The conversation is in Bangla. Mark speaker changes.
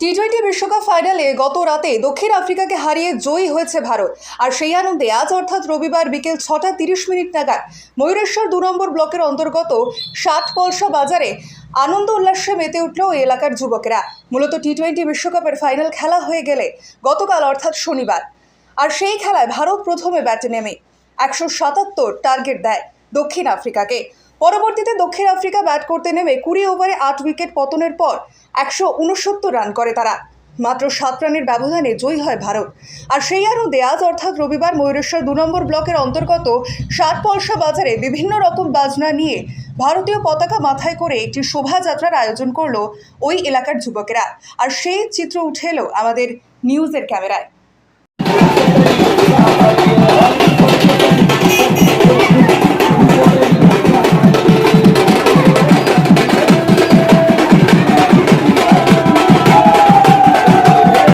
Speaker 1: টি টোয়েন্টি বিশ্বকাপ ফাইনালে গত রাতে দক্ষিণ আফ্রিকাকে হারিয়ে জয়ী হয়েছে ভারত। আর সেই আনন্দে আজ অর্থাৎ রবিবার বিকেল ছটা তিরিশ মিনিট নাগাদ ময়ূরেশ্বর দু নম্বর ব্লকের অন্তর্গত ষাট পলসা বাজারে আনন্দ উল্লাসে মেতে উঠল ওই এলাকার যুবকেরা। মূলত টি টোয়েন্টি বিশ্বকাপের ফাইনাল খেলা হয়ে গেলে গতকাল অর্থাৎ শনিবার। আর সেই খেলায় ভারত প্রথমে ব্যাটে নেমে একশো সাতাত্তর টার্গেট দেয় দক্ষিণ আফ্রিকাকে। পরবর্তীতে দক্ষিণ আফ্রিকা ব্যাট করতে নেমে কুড়ি ওভারে আট উইকেট পতনের পর একশো উনসত্তর রান করে তারা। মাত্র সাত রানের ব্যবধানে জয়ী হয় ভারত। আর সেই আনন্দে আজ অর্থাৎ রবিবার ময়ূরেশ্বর দু নম্বর ব্লকের অন্তর্গত সাত পলসা বাজারে বিভিন্ন রকম বাজনা নিয়ে ভারতীয় পতাকা মাথায় করে একটি শোভাযাত্রার আয়োজন করল ওই এলাকার যুবকেরা। আর সেই চিত্র উঠে এলো আমাদের নিউজের ক্যামেরায়।